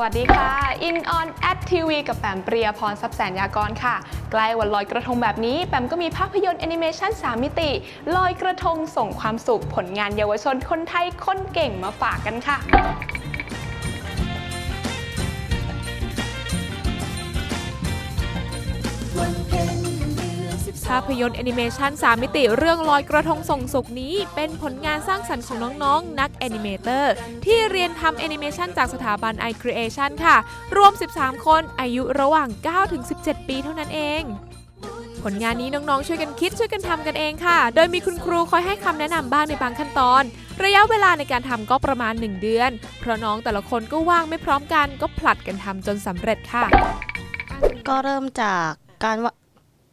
วัสดีค่ะ In On at TV กับแปมเปรียพรทรัพย์แสนยากรค่ะ ใกล้วันลอยกระทงแบบนี้ แปมก็มีภาพยนตร์แอนิเมชัน3มิติ ลอยกระทงส่งความสุขผลงานเยาวชนคนไทยคนเก่งมาฝากกันค่ะาพยนตร์แอนิเมชัน3 มิติเรื่องลอยกระทงส่งสุขนี้ เป็นผลงานสร้างสรรค์ของน้องๆ นักแอนิเมเตอร์ ที่เรียนทำแอนิเมชันจากสถาบัน iCreation ค่ะ รวม 13 คนอายุระหว่าง 9-17 ปีเท่านั้นเอง ผลงานนี้น้องๆ ช่วยกันคิดช่วยกันทำกันเองค่ะ โดยมีคุณครูคอยให้คำแนะนำบ้างในบางขั้นตอน ระยะเวลาในการทำก็ประมาณ 1 เดือน เพราะน้องแต่ละคนก็ว่างไม่พร้อมกันก็ผลัดกันทำจนสำเร็จค่ะ ก็เริ่มจากการ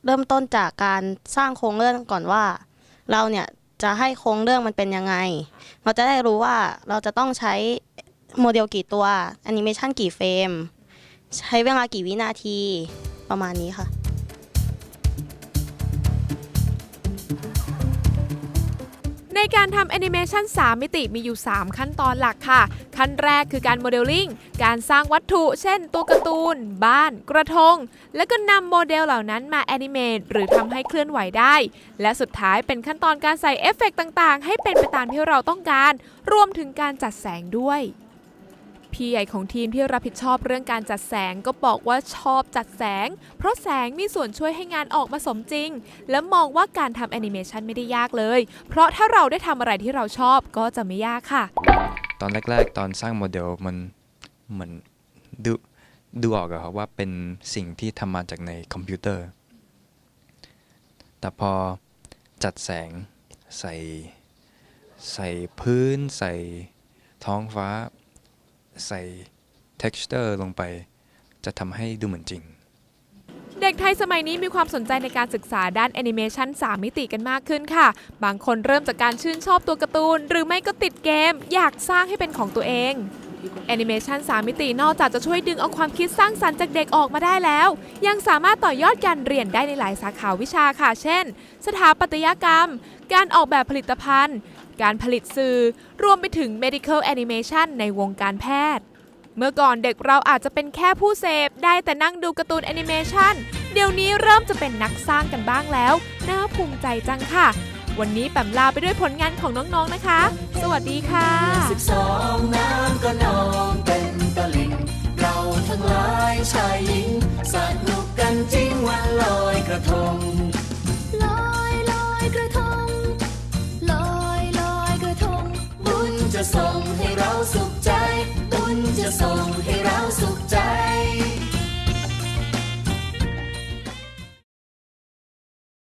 เริ่มต้นจากการสร้างโครงเรื่องก่อนว่า เราเนี่ยจะให้โครงเรื่องมันเป็นยังไง เราจะได้รู้ว่าเราจะต้องใช้โมเดลกี่ตัวแอนิเมชันกี่เฟรม ใช้เวลากี่วินาทีประมาณนี้ค่ะ ในการทำแอนิเมชัน3 มิติมีอยู่ 3 ขั้นตอนหลักค่ะ ขั้นแรกคือการโมเดลลิ่ง การสร้างวัตถุ เช่น ตัวการ์ตูน บ้าน กระทง แล้วก็นำโมเดลเหล่านั้นมาแอนิเมตหรือทำให้เคลื่อนไหวได้ และสุดท้ายเป็นขั้นตอนการใส่เอฟเฟกต์ต่างๆ ให้เป็นไปตามที่เราต้องการ รวมถึงการจัดแสงด้วย พี่ใหญ่ของทีมที่รับผิดชอบเรื่องการจัดแสงก็บอกว่าชอบจัดแสง เพราะแสงมีส่วนช่วยให้งานออกมาสมจริง และมองว่าการทำแอนิเมชันไม่ได้ยากเลย เพราะถ้าเราได้ทำอะไรที่เราชอบก็จะไม่ยากค่ะ ตอนแรก ๆ ตอนสร้างโมเดลมันเหมือนดูดูออกอะครับว่าเป็นสิ่งที่ทำมาจากในคอมพิวเตอร์ แต่พอจัดแสงใส่ใส่พื้น ใส่ท้องฟ้า ใส่ texture ลงไป จะทำให้ดูเหมือนจริง เด็กไทยสมัยนี้มีความสนใจในการศึกษาด้านแอนิเมชัน3 มิติกันมากขึ้นค่ะ บางคนเริ่มจากการชื่นชอบตัวการ์ตูน หรือไม่ก็ติดเกม อยากสร้างให้เป็นของตัวเองแอนิเมชัน3มิตินอกจากจะช่วยดึงเอาความคิดสร้างสรรค์จากเด็กออกมาได้แล้ว ยังสามารถต่อยอดการเรียนได้ในหลายสาขาวิชาค่ะ เช่น สถาปัตยกรรม การออกแบบผลิตภัณฑ์ การผลิตสื่อ รวมไปถึง medical animation ในวงการแพทย์ เมื่อก่อนเด็กเราอาจจะเป็นแค่ผู้เสพได้แต่นั่งดูการ์ตูนแอนิเมชันเดี๋ยวนี้เริ่มจะเป็นนักสร้างกันบ้างแล้ว น่าภูมิใจจังค่ะ วันนี้แปมลาไปด้วยผลงานของน้องๆนะคะ สวัสดีค่ะสิบสองน้ำก็นองเต็มตลิ่งเราทั้งหลายชายหญิง จะส่งให้เราสุขใจ ตุนจะส่งให้เราสุข